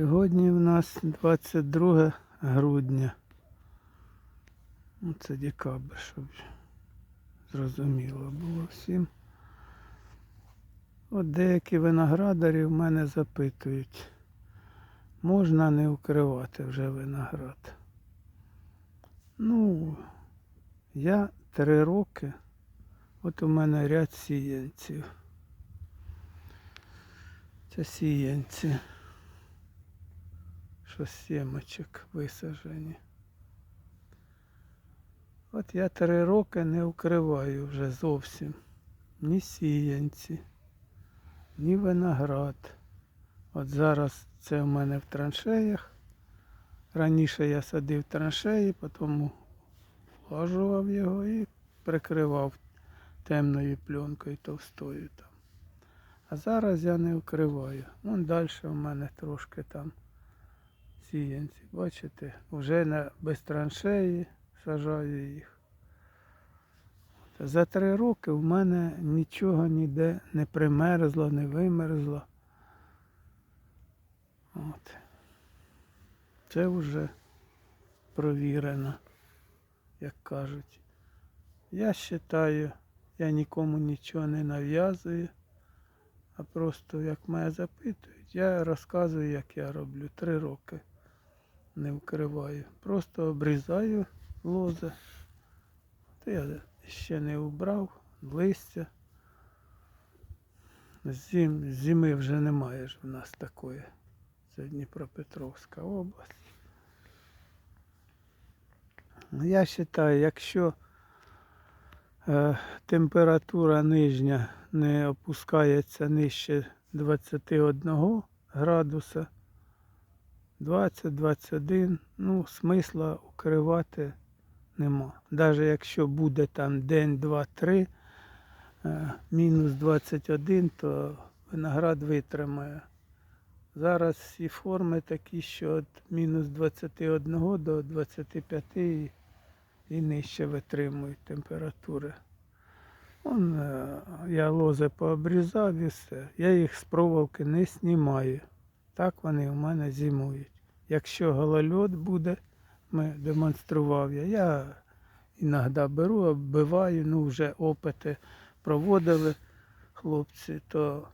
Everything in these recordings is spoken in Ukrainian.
Сьогодні в нас 22 грудня. Ну, Це декабрь, щоб зрозуміло було всім. От деякі виноградарі в мене запитують, можна не укривати вже виноград. Ну, я три роки, от у мене ряд сіянців. Це сіянці що сімочок висаджені. От я три роки не укриваю вже зовсім ні сіянці, ні виноград. От зараз це в мене в траншеях. Раніше я садив траншеї, потім влажував його і прикривав темною пленкою товстою там. А зараз я не укриваю. Вон далі в мене трошки там сіянці. Бачите, вже на, без траншеї сажаю їх. За три роки в мене нічого ніде не примерзло, не вимерзло. От. Це вже провірено, як кажуть. Я вважаю, я нікому нічого не нав'язую, а просто як мене запитують, я розказую, як я роблю три роки не вкриваю. Просто обрізаю лози. Та я ще не убрав листя. Зим, зими вже немає ж в нас такої. Це Дніпропетровська область. Я вважаю, якщо е, температура нижня не опускається нижче 21 градуса, 20-21, ну, смисла укривати нема. Навіть якщо буде там день, два, три, е, мінус 21, то виноград витримає. Зараз всі форми такі, що від мінус 21 до 25 і, і нижче витримують температури. Вон, е, я лози пообрізав і все. Я їх з проволоки не знімаю. Так вони у мене зимують. Якщо голольот буде, ми демонстрував я, я іноді беру, оббиваю, ну вже опити проводили хлопці, то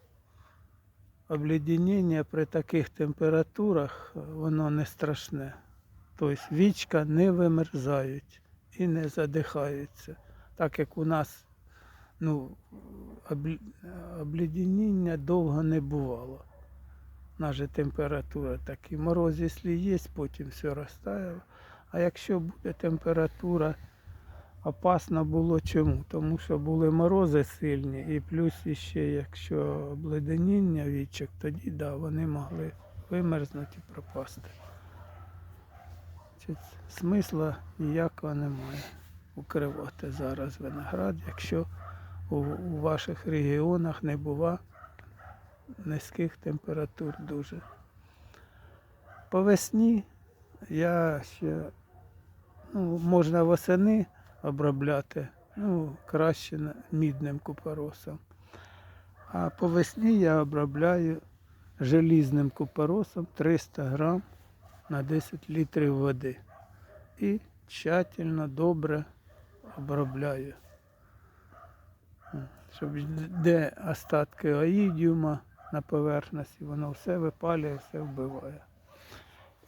обледеніння при таких температурах е, воно не страшне. Тобто вічка не вимерзають і не задихаються. Так як у нас ну, обледеніння довго не бувало. Наша температура такі. Мороз, якщо є, потім все розтаяло. А якщо буде температура, опасно було чому? Тому що були морози сильні, і плюс ще, якщо обледеніння вічок, тоді да, вони могли вимерзнути і пропасти. Смисла ніякого немає укривати зараз виноград, якщо у, у ваших регіонах не бува низьких температур дуже. По весні я ще ну, можна восени обробляти, ну, краще мідним купоросом. А по весні я обробляю желізним купоросом 300 грам на 10 літрів води. І тщательно, добре обробляю. Щоб де остатки оїдіума на поверхності, воно все випалює, все вбиває.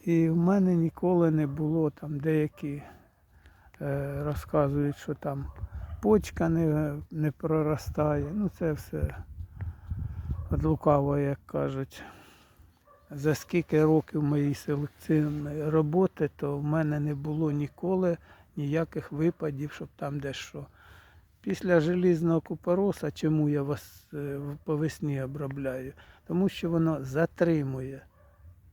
І в мене ніколи не було там деякі е, розказують, що там почка не, не проростає. Ну це все от лукаво, як кажуть. За скільки років моєї селекційної роботи, то в мене не було ніколи ніяких випадів, щоб там десь що. Після желізного купороса, чому я вас е, по весні обробляю? Тому що воно затримує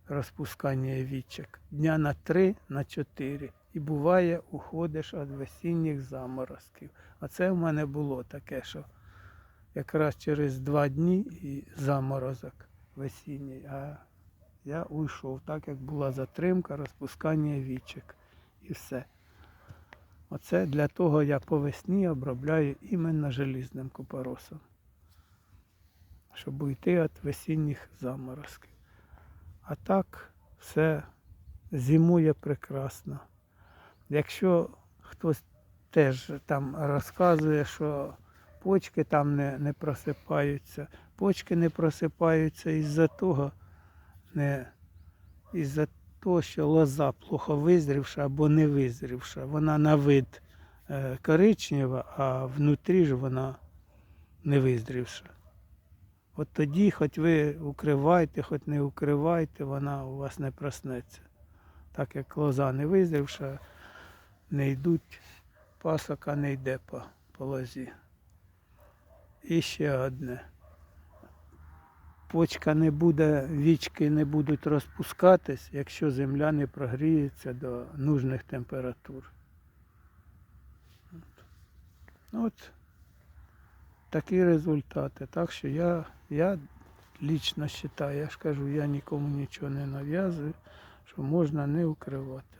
розпускання вічок дня на 3, на 4. І буває, уходиш від весінніх заморозків. А це в мене було таке, що якраз через два дні і заморозок весінній. А я уйшов, так як була затримка, розпускання вічок. І все. Оце для того я по весні обробляю іменно желізним купоросом, щоб уйти від весінніх заморозків. А так все зимує прекрасно. Якщо хтось теж там розказує, що почки там не, не просипаються, почки не просипаються із-за того, не із-за того, що лоза плохо визрівша або не визрівша. Вона на вид е, коричнева, а внутрі ж вона не визрівша. От тоді, хоч ви укривайте, хоч не укривайте, вона у вас не проснеться. Так як лоза не визрівша, не йдуть, пасока не йде по, по лозі. І ще одне. Почка не буде, вічки не будуть розпускатись, якщо земля не прогріється до нужних температур. От. Ну, От такі результати. Так що я, я лічно вважаю, я ж кажу, я нікому нічого не нав'язую, що можна не укривати.